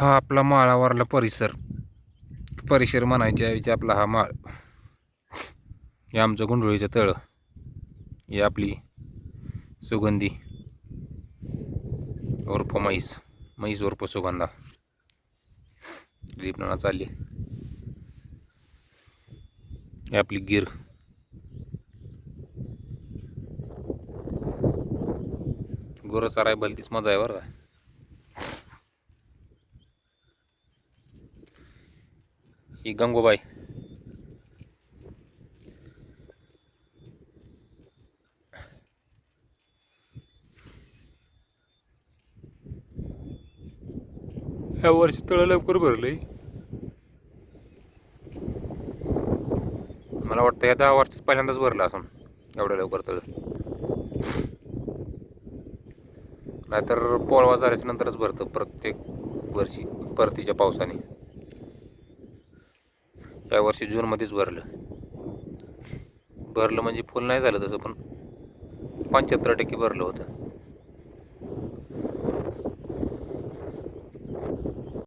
हा आपला माळावरला परिसर. परिसर म्हणायच्या ऐवजी आपला हा माळ. हे आमचं गुंडोळीचं तळ. ही आपली सुगंधी. उर्फ म्हैस. म्हैस उर्फ सुगंधा. लिपणा चालली. ही आपली गिर. गुरं चाराय भलतीच मजा आहे बरं का? ही गंगोबाई. ह्या वर्षी तळ लवकर भरलंय. मला वाटतं या दहा वर्षात पहिल्यांदाच भरलं असं एवढ्या लवकर तळ. नाहीतर पोळवा झाल्याच्या नंतरच भरतं प्रत्येक वर्षी परतीच्या पावसाने. यावर्षी जूनमध्येच भरलं. भरलं म्हणजे फुल नाही झालं तसं पण पंच्याहत्तर टक्के भरलं होतं.